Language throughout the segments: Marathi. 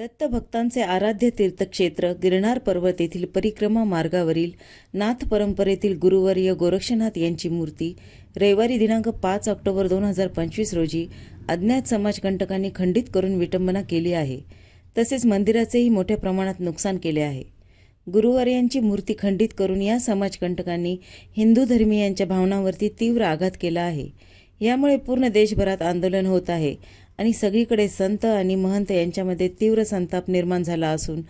दत्तभक्तांचे आराध्य तीर्थक्षेत्र गिरनार पर्वत येथील परिक्रमा मार्गावरील नाथ परंपरेतील गुरुवर्य गोरक्षनाथ यांची मूर्ती रविवारी दिनांक पाच ऑक्टोबर दोन हजार पंचवीस रोजी अज्ञात समाजकंटकांनी खंडित करून विटंबना केली आहे. तसेच मंदिराचेही मोठ्या प्रमाणात नुकसान केले आहे. गुरुवर्यांची मूर्ती खंडित करून या समाजकंटकांनी हिंदू धर्मीयांच्या भावनांवरती तीव्र आघात केला आहे. यामुळे पूर्ण देशभरात आंदोलन होत आहे. आणि सगळीकडे संत आणि महंत यांच्यामध्ये तीव्र संताप निर्माण झाला असून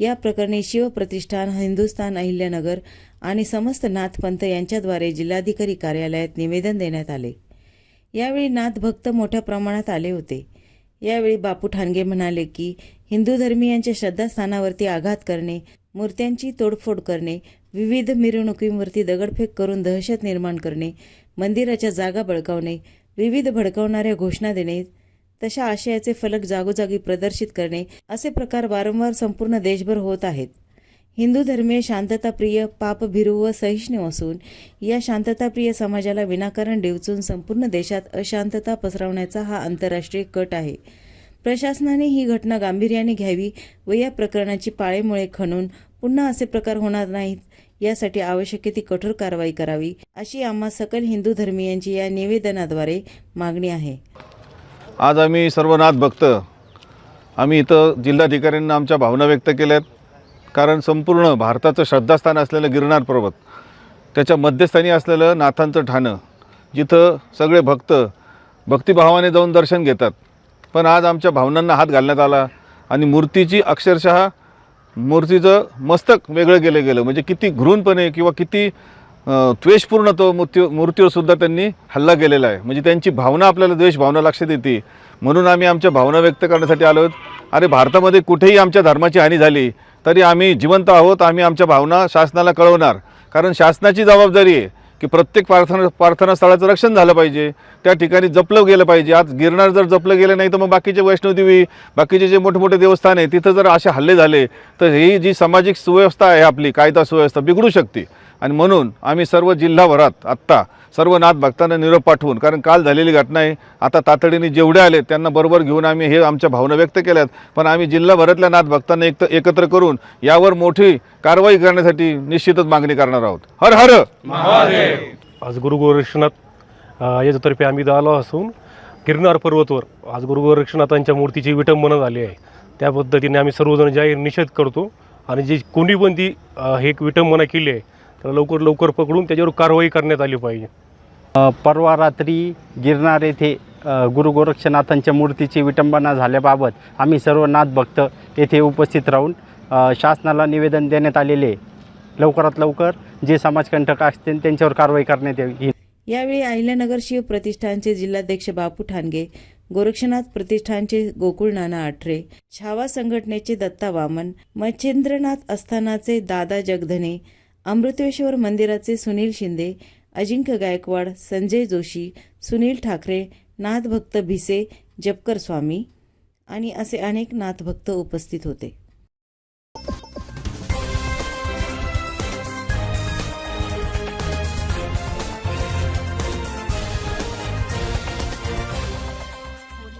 या प्रकरणी शिवप्रतिष्ठान हिंदुस्थान अहिल्यानगर आणि समस्त नाथपंथ यांच्याद्वारे जिल्हाधिकारी कार्यालयात निवेदन देण्यात आले. यावेळी नाथभक्त मोठ्या प्रमाणात आले होते. यावेळी बापू ठाणगे म्हणाले की हिंदू धर्मीयांच्या श्रद्धास्थानावरती आघात करणे मूर्त्यांची तोडफोड करणे विविध मिरवणुकींवरती दगडफेक करून दहशत निर्माण करणे मंदिराच्या जागा बळकावणे विविध भडकावणाऱ्या घोषणा देणे तशा आशयाचे फलक जागोजागी प्रदर्शित करणे असे प्रकार वारंवार संपूर्ण देशभर होत आहेत. हिंदू धर्मीय शांतताप्रिय पापभिरू व सहिष्णू असून या शांतताप्रिय समाजाला विनाकारण डिवचून संपूर्ण देशात अशांतता पसरवण्याचा हा आंतरराष्ट्रीय कट आहे. प्रशासनाने ही घटना गांभीर्याने घ्यावी व या प्रकरणाची पाळेमुळे खणून पुन्हा असे प्रकार होणार नाहीत यासाठी आवश्यक ती कठोर कारवाई करावी अशी आम्हा सकल हिंदू धर्मीयांची या निवेदनाद्वारे मागणी आहे. आज आम्ही सर्व नाथ भक्त आम्ही इथं जिल्हाधिकाऱ्यांना आमच्या भावना व्यक्त केल्या आहेत कारण संपूर्ण भारताचं श्रद्धास्थान असलेलं गिरनार पर्वत त्याच्या मध्यस्थानी असलेलं नाथांचं ठाणं जिथं सगळे भक्त भक्तिभावाने जाऊन दर्शन घेतात. पण आज आमच्या भावनांना हात घालण्यात आला आणि मूर्तीची अक्षरशः मूर्तीचं मस्तक वेगळं केलं गेलं. म्हणजे किती घृणपणे किंवा किती द्वेषपूर्ण तो मृत्यू मूर्तीवरसुद्धा त्यांनी हल्ला केलेला आहे. म्हणजे त्यांची भावना आपल्याला द्वेष भावना लक्षात येते. म्हणून आम्ही आमच्या भावना व्यक्त करण्यासाठी आलो आहोत. अरे भारतामध्ये कुठेही आमच्या धर्माची हानी झाली तरी आम्ही जिवंत आहोत आम्ही आमच्या भावना शासनाला कळवणार. कारण शासनाची जबाबदारी आहे. की प्रत्येक प्रार्थना प्रार्थना स्थळाचं रक्षण झालं पाहिजे. त्या ठिकाणी जपलं गेलं पाहिजे. आज गिरनार जर जपलं गेलं नाही तर मग बाकीचे वैष्णोदेवी बाकीचे जे मोठमोठे देवस्थान आहे तिथं जर असे हल्ले झाले तर ही जी सामाजिक सुव्यवस्था आहे आपली कायदा सुव्यवस्था बिघडू शकते. आणि म्हणून आम्ही सर्व जिल्हाभरात आत्ता सर्व नाथ भक्तांना निरोप पाठवून कारण काल झालेली घटना आहे. आता तातडीने जेवढे आले त्यांना बरोबर घेऊन आम्ही हे आमच्या भावना व्यक्त केल्यात. पण आम्ही जिल्हाभरातल्या नाथ भक्तांना एक एकत्र करून यावर मोठी कारवाई करण्यासाठी निश्चितच मागणी करणार आहोत. हर हर! आज गुरु गोरक्षनाथ याच्यातर्फे आम्ही आलो असून गिरनार पर्वतवर आज गुरु गोरक्षनाथांच्या मूर्तीची विटंबना झाली आहे. त्या पद्धतीने आम्ही सर्वजण जाहीर निषेध करतो. आणि जी कोणी पण ती हे एक विटंबना केली आहे तर लवकर लवकर पकडून त्याच्यावर कारवाई करण्यात आली पाहिजे परवा रात्री गिरनार येथे गुरु गोरक्षनाथांच्या मूर्तीची विटंबना झाल्याबाबत आम्ही सर्व नाथ भक्त येथे उपस्थित राहून शासनाला निवेदन देण्यात आलेले. लवकरात लवकर जे समाजकंटक असतील त्यांच्यावर कारवाई करण्यात यावी यावेळी अहिल्यानगर शिव प्रतिष्ठानचे जिल्हाध्यक्ष बापू ठाणगे गोरक्षनाथ प्रतिष्ठानचे गोकुळ नाना आठरे छावा संघटनेचे दत्ता वामन मच्छेंद्रनाथ अस्थानाचे दादा जगधने अमृतेश्वर मंदिराचे सुनील शिंदे अजिंक्य गायकवाड संजय जोशी सुनील ठाकरे नाथभक्त भिसे जपकर स्वामी आणि असे अनेक नाथभक्त उपस्थित होते.